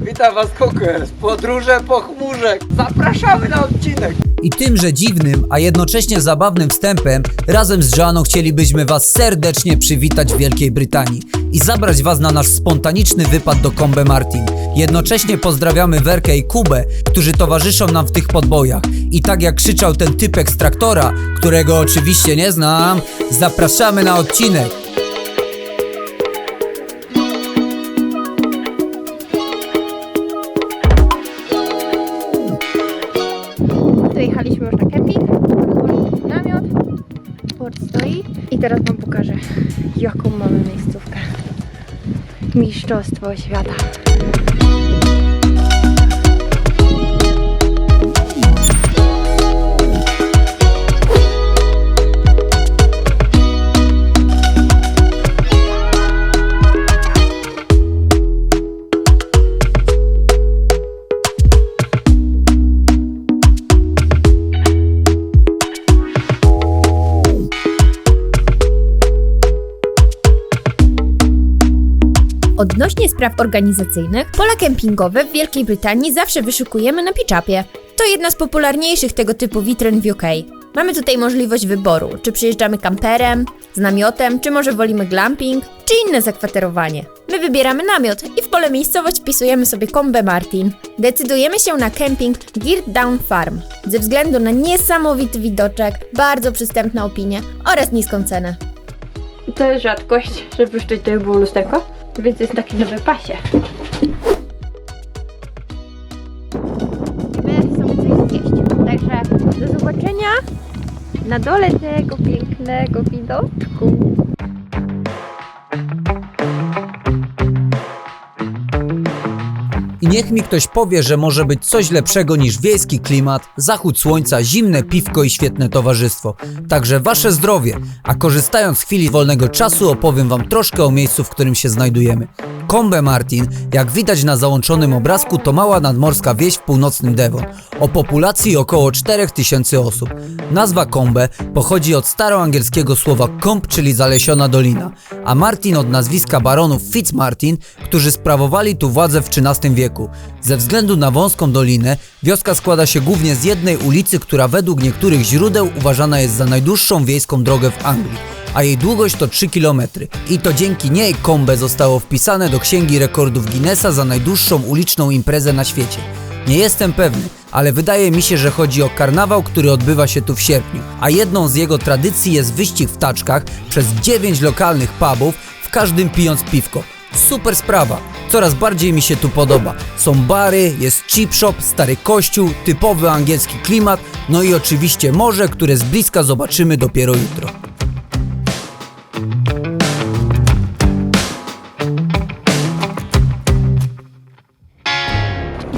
Witam was Kokers, podróże po chmurze. Zapraszamy na odcinek. I tymże dziwnym, a jednocześnie zabawnym wstępem razem z Joanną chcielibyśmy Was serdecznie przywitać w Wielkiej Brytanii i zabrać Was na nasz spontaniczny wypad do Combe Martin. Jednocześnie pozdrawiamy Werkę i Kubę, którzy towarzyszą nam w tych podbojach. I tak jak krzyczał ten typek z traktora, którego oczywiście nie znam, zapraszamy na odcinek. Dojechaliśmy już na kemping, namiot, port stoi i teraz Wam pokażę, jaką mamy miejscówkę. Mistrzostwo świata. Odnośnie spraw organizacyjnych, pola kempingowe w Wielkiej Brytanii zawsze wyszukujemy na Pitchupie. To jedna z popularniejszych tego typu witryn w UK. Mamy tutaj możliwość wyboru, czy przyjeżdżamy kamperem, z namiotem, czy może wolimy glamping, czy inne zakwaterowanie. My wybieramy namiot i w pole miejscowość wpisujemy sobie Combe Martin. Decydujemy się na kemping Geared Down Farm ze względu na niesamowity widoczek, bardzo przystępne opinie oraz niską cenę. To jest rzadkość, żeby jeszcze tutaj było lusterko, więc jest taki nowy pasie. Musimy sobie coś zjeść. Także do zobaczenia na dole tego pięknego widoczku. I niech mi ktoś powie, że może być coś lepszego niż wiejski klimat, zachód słońca, zimne piwko i świetne towarzystwo. Także wasze zdrowie, a korzystając z chwili wolnego czasu opowiem wam troszkę o miejscu, w którym się znajdujemy. Combe Martin, jak widać na załączonym obrazku, to mała nadmorska wieś w północnym Devon, o populacji około 4000 osób. Nazwa Combe pochodzi od staroangielskiego słowa combe, czyli zalesiona dolina, a Martin od nazwiska baronów Fitzmartin, którzy sprawowali tu władzę w XIII wieku. Ze względu na wąską dolinę, wioska składa się głównie z jednej ulicy, która według niektórych źródeł uważana jest za najdłuższą wiejską drogę w Anglii a jej długość to 3 km. I to dzięki niej Combe zostało wpisane do Księgi Rekordów Guinnessa za najdłuższą uliczną imprezę na świecie. Nie jestem pewny, ale wydaje mi się, że chodzi o karnawał, który odbywa się tu w sierpniu, a jedną z jego tradycji jest wyścig w taczkach przez 9 lokalnych pubów, w każdym pijąc piwko. Super sprawa, coraz bardziej mi się tu podoba. Są bary, jest chip shop, stary kościół, typowy angielski klimat, no i oczywiście morze, które z bliska zobaczymy dopiero jutro.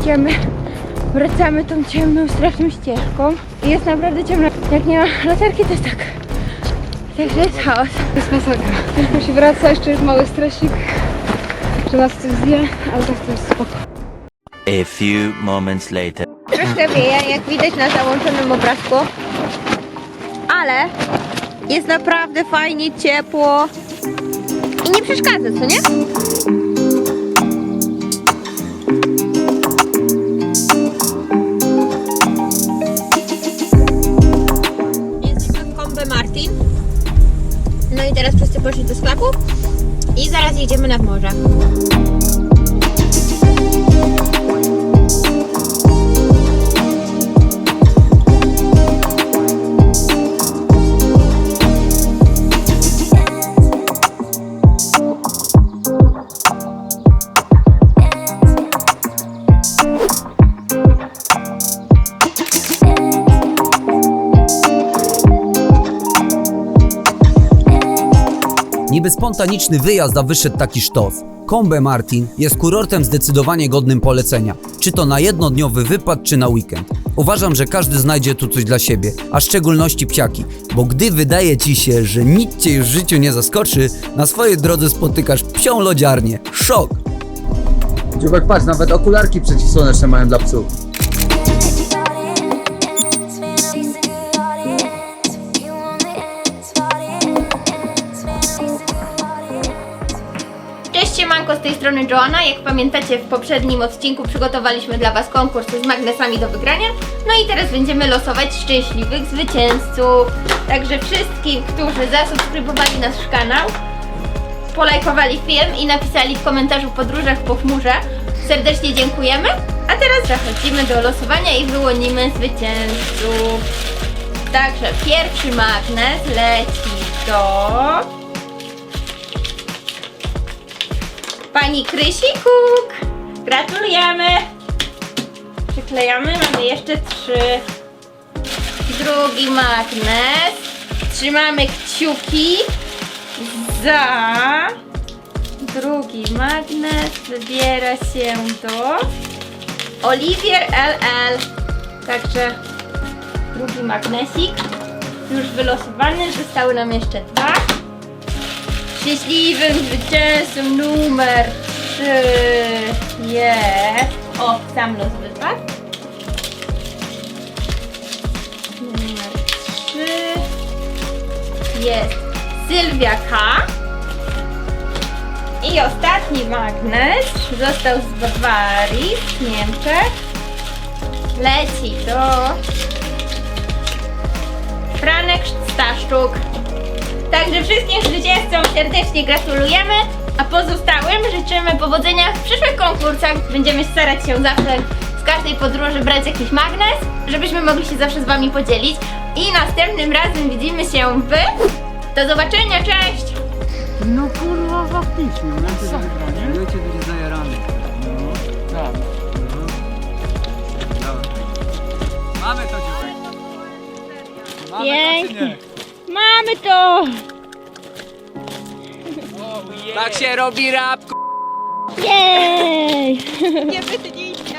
Idziemy, wracamy tą ciemną, straszną ścieżką. I jest naprawdę ciemno. Jak nie ma latarki, to jest tak. Także jest chaos. To jest masakra. Ciężko się wraca, jeszcze jest mały stresik, że nas coś zje, ale tak to jest spoko. A few moments later. Troszkę wieje, jak widać na załączonym obrazku. Ale jest naprawdę fajnie, ciepło. I nie przeszkadza, co nie? No i teraz wszyscy poszli do sklepu. I zaraz jedziemy nad morze. Niby spontaniczny wyjazd, a wyszedł taki sztos. Combe Martin jest kurortem zdecydowanie godnym polecenia, czy to na jednodniowy wypad, czy na weekend. Uważam, że każdy znajdzie tu coś dla siebie, a w szczególności psiaki, bo gdy wydaje ci się, że nic cię już w życiu nie zaskoczy, na swojej drodze spotykasz psią lodziarnię. Szok! Dziubek, patrz, nawet okularki przeciwsłoneczne mają dla psów. Strony Joanna. Jak pamiętacie, w poprzednim odcinku przygotowaliśmy dla Was konkurs z magnesami do wygrania. No i teraz będziemy losować szczęśliwych zwycięzców. Także wszystkim, którzy zasubskrybowali nasz kanał, polajkowali film i napisali w komentarzu podróżach po chmurze, serdecznie dziękujemy. A teraz przechodzimy do losowania i wyłonimy zwycięzców. Także pierwszy magnes leci do... Pani Krysi Kuk! Gratulujemy! Przyklejamy, mamy jeszcze trzy. Drugi magnes. Trzymamy kciuki za. Drugi magnes wybiera się do Olivier LL. Także drugi magnesik już wylosowany. Zostały nam jeszcze dwa. Szczęśliwym zwycięzcą numer 3 jest. O, sam los wypadł. Numer 3 jest Sylwia K. I ostatni magnes został z Bawarii, z Niemczech. Leci do Franek Staszczuk. Także wszystkim zwycięzcom serdecznie gratulujemy, a pozostałym życzymy powodzenia w przyszłych konkursach. Będziemy starać się zawsze z każdej podróży brać jakiś magnes, żebyśmy mogli się zawsze z Wami podzielić. I następnym razem widzimy się w... Do zobaczenia, cześć! No kurwa faktycznie, momenty do wygrania. Wiecie, będzie zajarany. No, tak. Mamy to dziurek. Mamy Pięknie. Mamy to! Tak się robi rap. Jej! Nie wytnijcie!